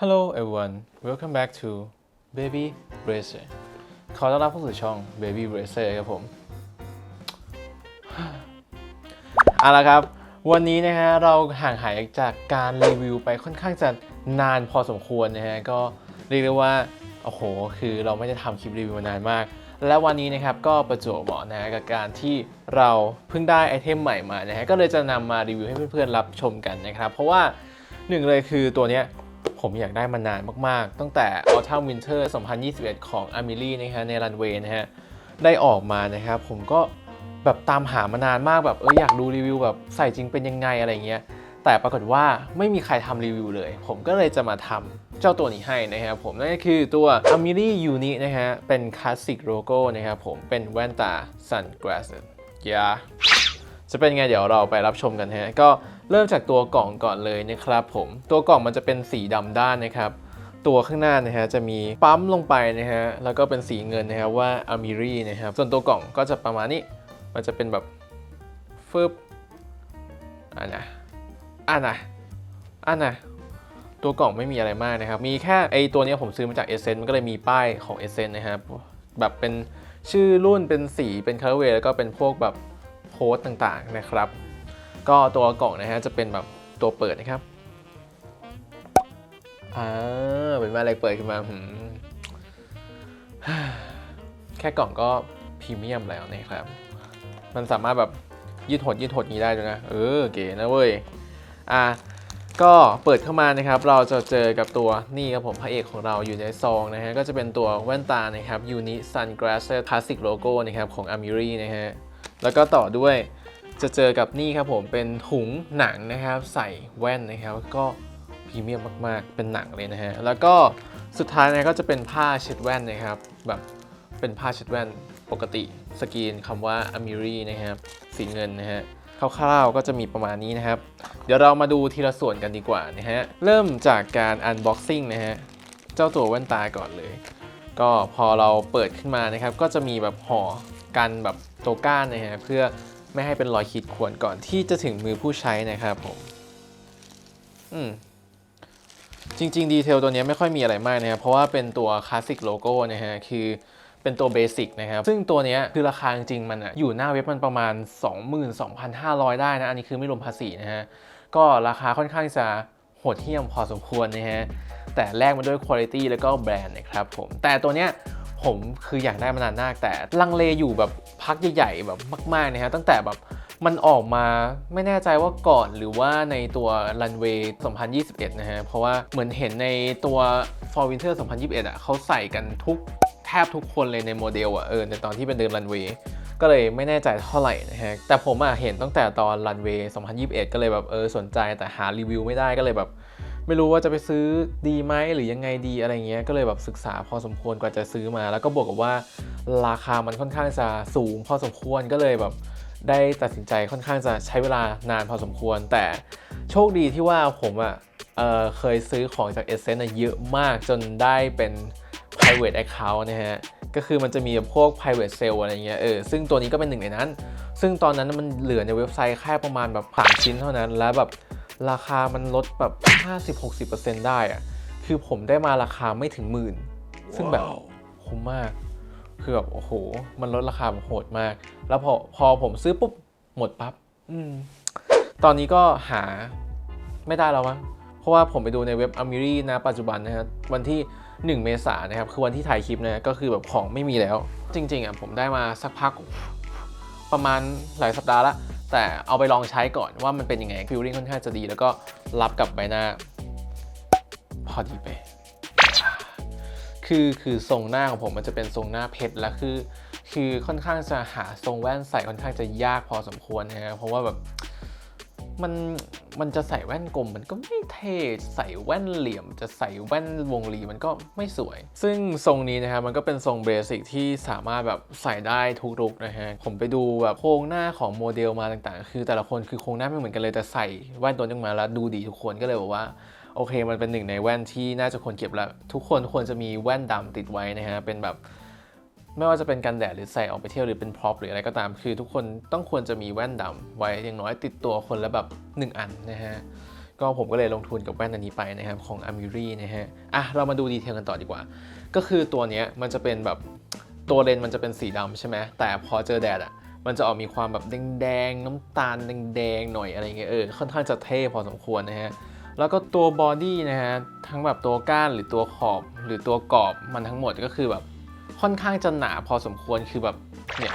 Hello everyone welcome back to Baby Bracer ขอต้อนรับเข้าสู่ช่อง Baby Bracer ครับผม เอาละครับ วันนี้นะฮะเราห่างหายจากการรีวิวไปค่อนข้างจะนานพอสมควรนะฮะ ก็เรียกได้ว่า โอ้โห คือเราไม่ได้ทำคลิปรีวิวมานานมาก และวันนี้นะครับก็ประจวบเหมาะนะฮะกับการที่เราเพิ่งได้ไอเทมใหม่มานะฮะ ก็เลยจะนำมารีวิวให้เพื่อนๆรับชมกันนะครับ เพราะว่าหนึ่งเลยคือตัวเนี้ย ผมอยากได้มานานมากๆ ตั้งแต่ Autumn Winter 2021 ของ a m e l i นะฮะในรันเวย์นะฮะได้ออกมานะครับผมก็แบบตามหามานานมากแบบเอออยากดูรีวิวแบบใส่จริงเป็นยังไงอะไรเงี้ยแต่ปรากฏว่าไม่มีใครทำรีวิวเลย ผมก็เลยจะมาทำเจ้าตัวนี้ให้นะครับผมนั่นก็คือตัว a m e l i Uni นะฮะเป็นคลาสสิกโลโก้นะครับผมเป็นแว่นตา Sunglasses ยาจะเป็นไงเดี๋ยวเราไปรับชมกันฮะก็ เริ่มจากตัวกล่องก่อนเลยนะครับผมตัวกล่องมันจะเป็นสีดำด้านนะครับ ตัวข้างหน้านะฮะจะมีปั๊มลงไปนะฮะแล้วก็เป็นสีเงินนะครับว่า a m i r i นะครับส่วนตัวกล่องก็จะประมาณนี้มันจะเป็นแบบฟึบอะนะอะนะอะนะตัวกล่องไม่มีอะไรมากนะครับ มีแค่ไอตัวนี้ผมซื้อมาจากเอเซนมันก็เลยมีป้ายของเอเซนนะครับแบบเป็นชื่อรุ่นเป็นสีเป็นคัลเวแล้วก็เป็นพวกแบบโพสต์ต่างๆนะครับ ก็ตัวกล่องนะฮะจะเป็นแบบตัวเปิดนะครับอ่าเป็นแม่เหล็กเปิดขึ้นมาหืมแค่กล่องก็พรีเมียมแล้วนะครับ มันสามารถแบบยืดหดยืดหดนี้ได้ด้วยนะ เออเก๋นะเว้ย อะก็เปิดเข้ามานะครับ เราจะเจอกับตัวนี่ครับผมพระเอกของเราอยู่ในซองนะฮะ ก็จะเป็นตัวแว่นตานะครับ Uni Sunglasses Classic Logo นะครับของ Amiri นะฮะ แล้วก็ต่อด้วย จะเจอกับนี่ครับผมเป็นถุงหนังนะครับ ใส่แว่นนะครับก็พรีเมียมมาก ๆ เป็นหนังเลยนะฮะแล้วก็สุดท้ายนะก็จะเป็นผ้าเช็ดแว่นนะครับแบบเป็นผ้าเช็ดแว่นปกติสกรีนคำว่า Amiri นะครับสีเงินนะฮะคร่าวๆก็จะมีประมาณนี้นะครับ เดี๋ยวเรามาดูทีละส่วนกันดีกว่านะฮะเริ่มจากการ unboxing นะฮะเจ้าตัวแว่นตาก่อนเลย ก็พอเราเปิดขึ้นมานะครับ ก็จะมีแบบห่อกันแบบตัวก้านนะฮะเพื่อ ไม่ให้เป็นรอยขีดข่วนก่อนที่จะถึงมือผู้ใช้นะครับผมอืมจริงๆ ดีเทลตัวนี้ไม่ค่อยมีอะไรมากนะครับ เพราะว่าเป็นตัวคลาสสิกโลโก้นะฮะ คือเป็นตัวเบสิกนะครับ ซึ่งตัวนี้คือราคาจริงๆมันอะอยู่หน้าเว็บมันประมาณ 22,500 ได้นะ อันนี้คือไม่รวมภาษีนะฮะ ก็ราคาค่อนข้างจะโหดเหี้ยมพอสมควรนะฮะ แต่แลกมาด้วยคุณภาพแล้วก็แบรนด์นะครับผม แต่ตัวเนี้ย ผมคืออยากได้มานานมากแต่ลังเลอยู่แบบพักใหญ่ๆแบบมากๆนะฮะตั้งแต่แบบมันออกมาไม่แน่ใจว่าก่อนหรือว่าในตัวรันเวย์2021 นะฮะ เพราะว่าเหมือนเห็นในตัว Fall Winter 2021 อะเขาใส่กันทุกแทบทุกคนเลยในโมเดลอะเออในตอนที่เป็นเดินรันเวย์ก็เลยไม่แน่ใจเท่าไหร่นะฮะ แต่ผมอะเห็นตั้งแต่ตอนรันเวย์2021 ก็เลยแบบเออสนใจแต่หารีวิวไม่ได้ก็เลยแบบ ไม่รู้ว่าจะไปซื้อดีไหมหรือยังไงดีอะไรเงี้ยก็เลยแบบศึกษาพอสมควรกว่าจะซื้อมา แล้วก็บวกกับว่าราคามันค่อนข้างจะสูงพอสมควรก็เลยแบบได้ตัดสินใจค่อนข้างจะใช้เวลานานพอสมควร แต่โชคดีที่ว่าผมอะเเคยซื้อของจาก e s s e n c e เยอะมากจนได้เป็น private account นะฮะก็คือมันจะมีพวก private sale อะไรเงี้ยเออซึ่งตัวนี้ก็เป็นหนึ่งในนั้น ซึ่งตอนนั้นมันเหลือในเว็บไซต์แค่ประมาณแบบสามชิ้นเท่านั้น แล้วแบบ ราคามันลดแบบ 50-60%ได้อะคือผมได้มาราคาไม่ถึงหมื่น ซึ่งแบบคุ้มมาก คือแบบโอ้โห มันลดราคาแบบโหดมาก แล้วพอพอผมซื้อปุ๊บหมดปั๊บอืม ตอนนี้ก็หาไม่ได้แล้วมั้ง เพราะว่าผมไปดูในเว็บ Amiri นะปัจจุบันนะครับวันที่ 1 เมษายนนะครับ คือวันที่ถ่ายคลิปนะ ก็คือแบบของไม่มีแล้ว จริง ๆอะผมได้มาสักพักประมาณหลายสัปดาห์ละ แต่เอาไปลองใช้ก่อนว่ามันเป็นยังไงฟิลลิ่งค่อนข้างจะดี แล้วก็รับกับใบหน้า พอดีไป คือคือทรงหน้าของผมมันจะเป็นทรงหน้าเพชรแล้วคือ คือค่อนข้างจะหาทรงแว่นใส่ค่อนข้างจะยากพอสมควรนะฮะเพราะว่าแบบมัน มันจะใส่แว่นกลมมันก็ไม่เท่ใส่แว่นเหลี่ยม จะใส่แว่นวงรีมันก็ไม่สวย ซึ่งทรงนี้นะครับมันก็เป็นทรงเบสิกที่สามารถแบบใส่ได้ทุกลุกนะฮะผมไปดูแบบโครงหน้าของโมเดลมาต่างๆ คือแต่ละคนคือโครงหน้าไม่เหมือนกันเลยแต่ใส่แว่นตัวนึงมาแล้วดูดีทุกคนก็เลยบอกว่าโอเค มันเป็นหนึ่งในแว่นที่น่าจะควรเก็บแล้ว ทุกคนควรจะมีแว่นดำติดไว้นะฮะเป็นแบบ ไม่ว่าจะเป็นกันแดดหรือใส่ออกไปเที่ยวหรือเป็นพร็อพหรืออะไรก็ตามคือ ทุกคนต้องควรจะมีแว่นดำไว้อย่างน้อยติดตัวคนละแบบ 1 อันนะฮะก็ผมก็เลยลงทุนกับแว่นอันนี้ไปนะครับของ a m i r i นะฮะอะเรามาดูดีเทลกันต่อดีกว่า ก็คือตัวนี้มันจะเป็นแบบตัวเลนมันจะเป็นสีดำใช่ไหมแต่พอเจอแดดอะมันจะออกมีความแบบแดงๆน้ำตาลแดงๆหน่อยอะไรเงี้ยเออค่อนข้างจะเท่พอสมควรนะฮะแล้วก็ตัวบอดี้นะฮะทั้งแบบตัวก้านหรือตัวขอบหรือตัวกรอบมันทั้งหมดก็คือแบบ ค่อนข้างจะหนาพอสมควรคือแบบเนี่ย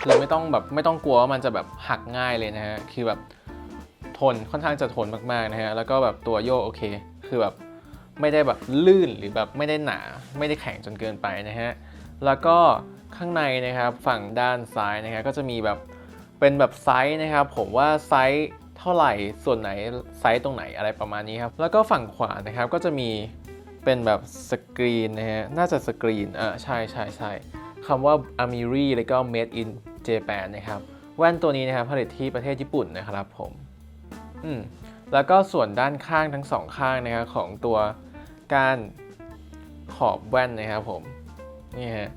คือไม่ต้องแบบไม่ต้องกลัวว่ามันจะแบบหักง่ายเลยนะฮะคือแบบทนค่อนข้างจะทนมากๆนะฮะแล้วก็แบบตัวโยกโอเค คือแบบไม่ได้แบบลื่นหรือแบบไม่ได้หนาไม่ได้แข็งจนเกินไปนะฮะแล้วก็ข้างในนะครับฝั่งด้านซ้ายนะฮะก็จะมีแบบเป็นแบบไซส์นะครับผมว่าไซส์เท่าไหร่ส่วนไหนไซส์ตรงไหนอะไรประมาณนี้ครับแล้วก็ฝั่งขวานะครับก็จะมี เป็นแบบสกรีนนะฮะ น่าจะสกรีน อ่าใช่ใช่ใช่คำว่า Amiri แล้วก็ Made in Japan นะครับ แว่นตัวนี้นะครับผลิตที่ประเทศญี่ปุ่นนะครับผม อืม แล้วก็ส่วนด้านข้างทั้งสองข้างนะครับของตัวก้านขอบแว่นนะครับผม นี่ฮะ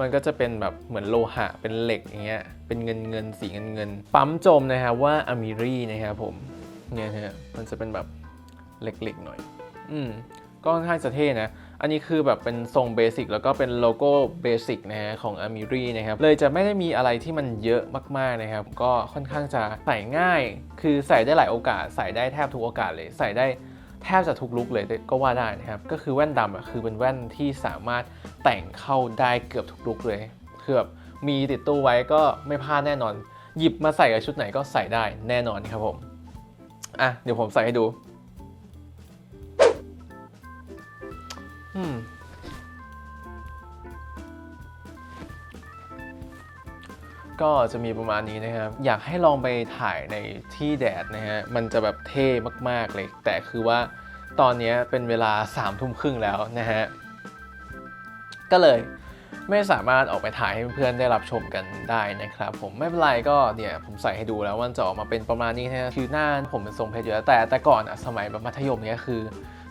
มันก็จะเป็นแบบเหมือนโลหะ เป็นเหล็กอย่างเงี้ย เป็นเงินเงินสีเงินเงิน ปั๊มจมนะครับว่า Amiri นะครับผม เนี่ยฮะ มันจะเป็นแบบเหล็กๆหน่อย อืม ก็ค่อนข้างจะเท่นะ อันนี้คือแบบเป็นทรงเบสิกแล้วก็เป็นโลโก้เบสิกนะฮะของ Amiri นะครับ เลยจะไม่ได้มีอะไรที่มันเยอะมากๆนะครับ ก็ค่อนข้างจะใส่ง่าย คือใส่ได้หลายโอกาส ใส่ได้แทบทุกโอกาสเลย ใส่ได้แทบจะทุกลุกเลยก็ว่าได้นะครับ ก็คือแว่นดำอะคือเป็นแว่นที่สามารถแต่งเข้าได้เกือบทุกลุกเลย คือแบบมีติดตู้ไว้ก็ไม่พลาดแน่นอน หยิบมาใส่กับชุดไหนก็ใส่ได้แน่นอนครับผม อะเดี๋ยวผมใส่ให้ดู อืมก็จะมีประมาณนี้นะครับ อยากให้ลองไปถ่ายในที่แดดนะฮะ มันจะแบบเท่มากๆเลย แต่คือว่าตอนนี้เป็นเวลา3ามทุ่มครึ่งแล้วนะฮะ ก็เลยไม่สามารถออกไปถ่ายให้เพื่อนได้รับชมกันได้นะครับ ผมไม่เป็นไรก็เนี่ยผมใส่ให้ดูแล้วว่ามันจะออกมาเป็นประมาณนี้นะคือหน้าผมเป็นทรงเพชรอยู่แล้วแต่แต่ก่อนอะสมัยแบบมัธยมเนี่ยคือ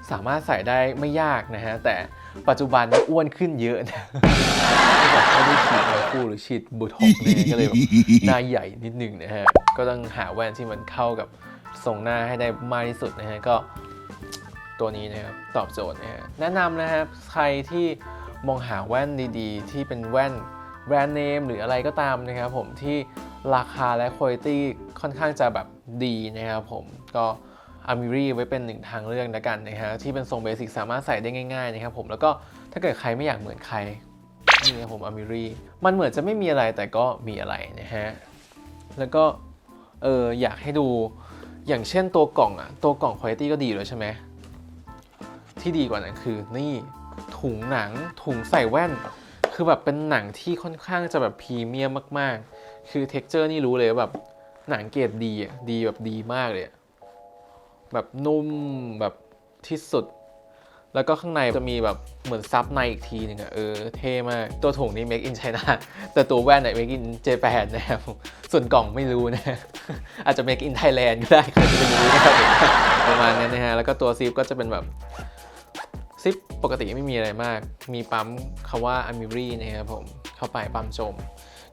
สามารถใส่ได้ไม่ยากนะฮะ แต่ปัจจุบันอ้วนขึ้นเยอะนะไม่ได้ฉีดทั้งคู่หรือฉีดบูท็อกเนี่ยก็เลยแบบหน้าใหญ่นิดนึงนะฮะ ก็ต้องหาแว่นที่มันเข้ากับทรงหน้าให้ได้มากที่สุดนะฮะ ก็ตัวนี้นะครับตอบโจทย์นะฮะ แนะนำนะครับใครที่มองหาแว่นดีๆ ที่เป็นแว่นแบรนด์เนมหรืออะไรก็ตามนะครับผมที่ราคาและคุณภาพค่อนข้างจะแบบดีนะครับผมก็ อามิรีไว้เป็นหนึ่งทางเลือกแล้วกันนะฮะที่เป็นทรงเบสิกสามารถใส่ได้ง่ายๆนะครับผมแล้วก็ถ้าเกิดใครไม่อยากเหมือนใครนี่ครับผมอามิรีมันเหมือนจะไม่มีอะไรแต่ก็มีอะไรนะฮะแล้วก็เอออยากให้ดูอย่างเช่นตัวกล่องอะตัวกล่องคุณภาพก็ดีเลยใช่ไหมที่ดีกว่านั้นคือนี่ถุงหนังถุงใส่แว่น คือแบบเป็นหนังที่ค่อนข้างจะแบบพรีเมียมมาก ๆ คือเท็กเจอร์นี่รู้เลยแบบหนังเกรดดีอะดีแบบดีมากเลยอะ แบบนุ่มแบบที่สุด แล้วก็ข้างในจะมีแบบเหมือนซับในอีกทีหนึ่งอะเออเท่มาก ตัวถุงนี่ make in China แต่ตัวแว่นเนี่ย make in Japan นะครับ ส่วนกล่องไม่รู้นะ อาจจะ make in Thailand ก็ได้ใครจะไปรู้นะครับประมาณนั้นนะฮะ แล้วก็ตัวซิปก็จะเป็นแบบซิปปกติไม่มีอะไรมาก มีปั๊มคำว่า Amiri นะครับผม เข้าไปปั๊มจม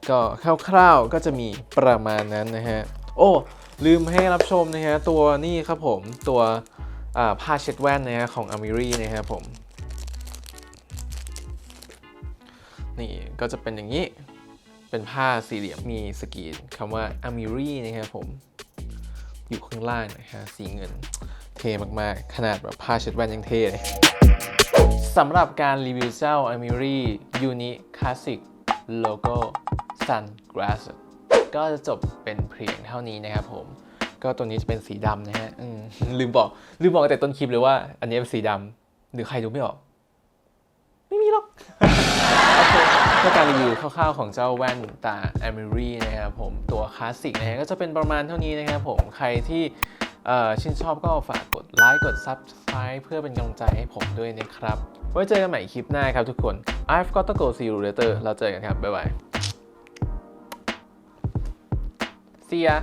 ก็คร่าวๆก็จะมีประมาณนั้นนะฮะ โอ้ลืมให้รับชมนะฮะตัวนี่ครับผมตัวผ้าเช็ดแว่นนะฮะของ Amiri นะครับผม นี่ก็จะเป็นอย่างนี้ เป็นผ้าสี่เหลี่ยมมีสกรีนคำว่า Amiri นะครับผม อยู่ข้างล่างนะฮะสีเงินเท่มากๆ ขนาดแบบผ้าเช็ดแว่นยังเท่เลยสำหรับการรีวิวเจ้า Amiri Uni Classic Logo Sunglass ก็จะจบเป็นเพียงเท่านี้นะครับผม ก็ตัวนี้จะเป็นสีดำนะฮะลืมบอกลืมบอกตั้งแต่ต้นคลิปเลยว่า อันนี้เป็นสีดำหรือใครดูไม่ออก ไม่มีหรอกโอเคก็การรีวิวคร่าวๆของเจ้าแว่นตา Amiri นะครับผมตัวคลาสสิกนะฮะก็จะเป็นประมาณเท่านี้นะครับผมใครที่ชื่นชอบก็ฝากกดไลค์กด Subscribe เพื่อเป็นกำลังใจให้ผมด้วยนะครับ ไว้เจอกันใหม่คลิปหน้าครับทุกคน I've got to go see you later เราเจอกันครับ บ๊ายบาย See ya